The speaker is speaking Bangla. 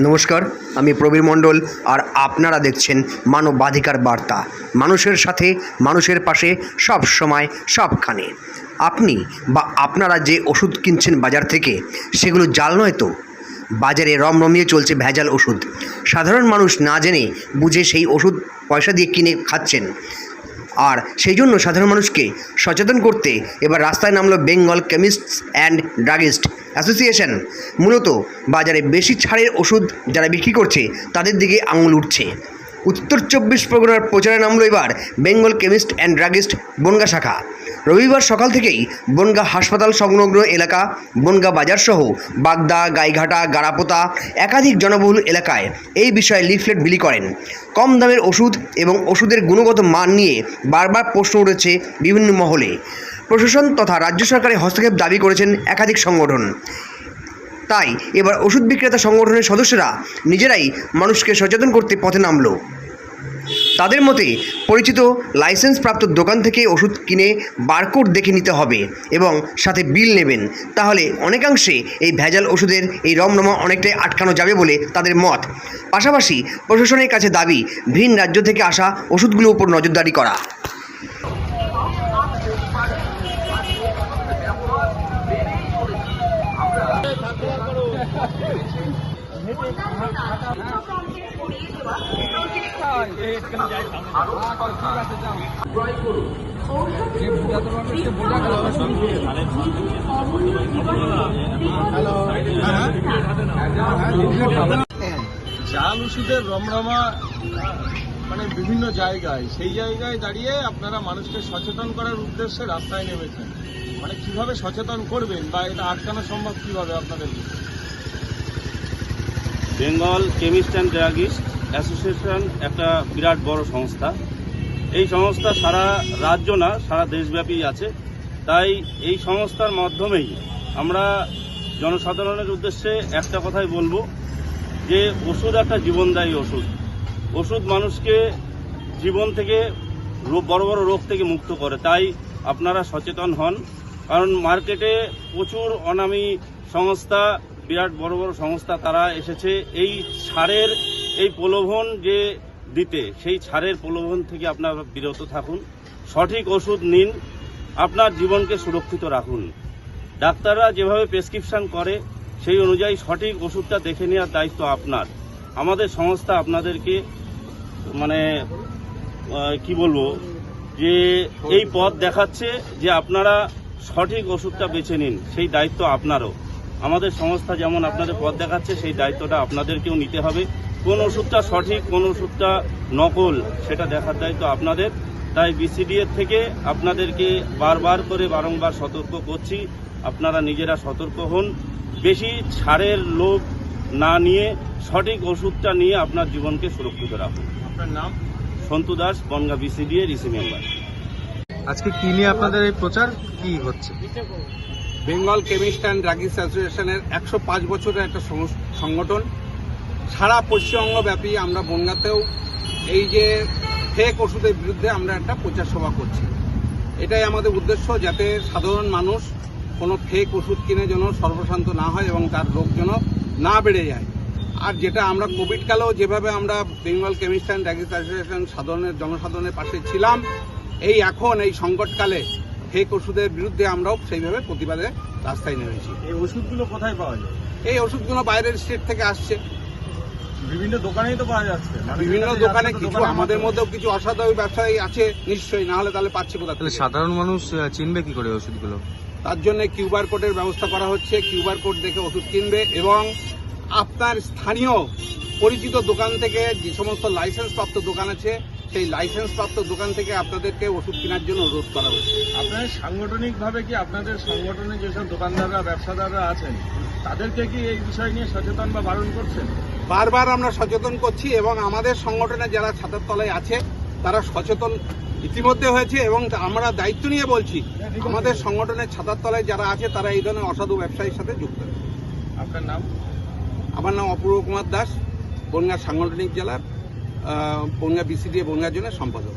নমস্কার, আমি প্রবীর মণ্ডল আর আপনারা দেখছেন মানবাধিকার বার্তা। মানুষের সাথে, মানুষের পাশে, সব সময়, সবখানে। আপনি বা আপনারা যে ওষুধ কিনছেন বাজার থেকে, সেগুলো জাল নয় তো? বাজারে রমরমিয়ে চলছে ভেজাল ওষুধ। সাধারণ মানুষ না জেনে বুঝে সেই ওষুধ পয়সা দিয়ে কিনে খাচ্ছেন। আর সেই জন্য সাধারণ মানুষকে সচেতন করতে এবার রাস্তায় নামলো Bengal chemists and druggist association. মূলত বাজারে বেশি ছাড়ের ওষুধ যারা বিক্রি করছে, তাদের দিকে আঙুল উঠছে। উত্তর চব্বিশ পরগনার প্রচারে নামলো এবার Bengal chemist and druggist Bongaon শাখা। রবিবার সকাল থেকেই বনগা হাসপাতাল সংলগ্ন এলাকা বনগা বাজারসহ বাগদা, গাইঘাটা, গাড়াপোতা একাধিক জনবহুল এলাকায় এই বিষয়ে লিফলেট বিলি করেন। কম দামের ওষুধ এবং ওষুধের গুণগত মান নিয়ে বারবার প্রশ্ন উঠেছে বিভিন্ন মহলে। প্রশাসন তথা রাজ্য সরকারের হস্তক্ষেপ দাবি করেছেন একাধিক সংগঠন। তাই এবার ওষুধ বিক্রেতা সংগঠনের সদস্যরা নিজেরাই মানুষকে সচেতন করতে পথে নামলো। তাদের মতে পরিচিত লাইসেন্সপ্রাপ্ত দোকান থেকে ওষুধ কিনে বারকোড দেখে নিতে হবে এবং সাথে বিল নেবেন। তাহলে অনেকাংশে এই ভেজাল ওষুধের এই রমরমা অনেকটাই আটকানো যাবে বলে তাদের মত। পাশাপাশি প্রশাসনের কাছে দাবি, ভিন রাজ্য থেকে আসা ওষুধগুলোর উপর নজরদারি করা। জাল ওষুধের রমরমা মানে বিভিন্ন জায়গায়, সেই জায়গায় দাঁড়িয়ে আপনারা মানুষকে সচেতন করার উদ্দেশ্যে রাস্তায় নেমেছেন। মানে কীভাবে সচেতন করবেন বা এটা আটকানো সম্ভব কীভাবে আপনাদের? Bengal chemist and druggist association একটা বিরাট বড় সংস্থা। এই সংস্থা সারা রাজ্য না, সারা দেশব্যাপী আছে। তাই এই সংস্থার মাধ্যমেই আমরা জনসাধারণের উদ্দেশ্যে একটা কথাই বলব যে ওষুধ একটা জীবনদায়ী ওষুধ। ওষুধ মানুষকে জীবন থেকে বড় বড় রোগ থেকে মুক্ত করে। তাই আপনারা সচেতন হন। কারণ মার্কেটে প্রচুর অনামী সংস্থা বিরাট বড় বড় সংস্থা তারা এসেছে। এই ছাড়ের এই প্রলোভন যে দিতে, সেই ছাড়ের প্রলোভন থেকে আপনারা বিরত থাকুন। সঠিক ওষুধ নিন, আপনার জীবনকে সুরক্ষিত রাখুন। ডাক্তাররা যেভাবে প্রেসক্রিপশান করে, সেই অনুযায়ী সঠিক ওষুধটা দেখে নেওয়ার দায়িত্ব আপনার। আমাদের সংস্থা আপনাদেরকে মানে কি বলব, যে এই পথ দেখাচ্ছে যে আপনারা সঠিক ওষুধটা বেছে নিন, সেই দায়িত্ব আপনারও। আমাদের সংস্থা যেমন আপনাদের পথ দেখাচ্ছে সেই দায়িত্বটা আপনাদেরকেও নিতে হবে। কোন ওষুধটা সঠিক কোন ওষুধটা নকল সেটা দেখার দায়িত্ব আপনাদের। তাই বিসিডিএর থেকে আপনাদেরকে বারবার করে বারংবার সতর্ক করছি আপনারা নিজেরা সতর্ক হন। বেশি ছাড়ের লোভ না নিয়ে সঠিক ওষুধটা নিয়ে আপনার জীবনকে সুরক্ষিত রাখুন। আপনার নাম? সন্তু দাস বনগা বিসিডিএ রিসি মেম্বার। আজকে কি নিয়ে আপনাদের এই প্রচার? কি হচ্ছে? বেঙ্গল কেমিস্ট অ্যান্ড ড্রাগিস অ্যাসোসিয়েশনের একশো পাঁচ বছরের একটা সংগঠন। সারা পশ্চিমবঙ্গব্যাপী আমরা বনগাতেও এই যে ফেক ওষুধের বিরুদ্ধে আমরা একটা প্রচার সভা করছি। এটাই আমাদের উদ্দেশ্য যাতে সাধারণ মানুষ কোনো ফেক ওষুধ কিনে যেন সর্বশান্ত না হয় এবং তার রোগ যেন না বেড়ে যায়। আর যেটা আমরা কোভিড কালেও যেভাবে আমরা Bengal chemist and druggist association সাধারণের জনসাধারণের পাশে ছিলাম, এই এখন এই সংকটকালে ফেক ওষুধের বিরুদ্ধে আমরাও সেইভাবে প্রতিবাদে রাস্তায় নেমেছি এই ওষুধগুলো কোথায় পাওয়া যায়? এই ওষুধগুলো বাইরের স্টেট থেকে আসছে। বিভিন্ন দোকানেই তো পাওয়া যাচ্ছে। বিভিন্ন দোকানে কিছু আমাদের মধ্যেও কিছু অসাধু ব্যবসায়ী আছে নিশ্চয়ই না হলে তাহলে পাচ্ছে কোথা তাহলে থেকে? সাধারণ মানুষ চিনবে কি করে ওষুধগুলো? তার জন্য কিউবার কোডের ব্যবস্থা করা হচ্ছে। কিউবার কোড দেখে ওষুধ কিনবে এবং আপনার স্থানীয় পরিচিত দোকান থেকে যে সমস্ত লাইসেন্স প্রাপ্ত দোকান আছে সেই লাইসেন্স প্রাপ্ত দোকান থেকে আপনাদেরকে ওষুধ কেনার জন্য অনুরোধ করা হচ্ছে। আপনাদের সাংগঠনিক ভাবে কি আপনাদের সংগঠনে যেসব দোকানদাররা ব্যবসাদাররা আছেন তাদেরকে কি এই বিষয় নিয়ে সচেতন বা বারণ করছেন? বারবার আমরা সচেতন করছি এবং আমাদের সংগঠনে যারা ছাতার তলায় আছে তারা সচেতন ইতিমধ্যে হয়েছে এবং আমরা দায়িত্ব নিয়ে বলছি আমাদের সংগঠনের ছাতার তলায় যারা আছে তারা এই ধরনের অসাধু ব্যবসায়ীর সাথে যুক্ত। আপনার নাম? আমার নাম অপূর্ব কুমার দাস বনগাঁ সাংগঠনিক জেলার বনগাঁ বিসিডি বনগাঁ জোনের সম্পাদক।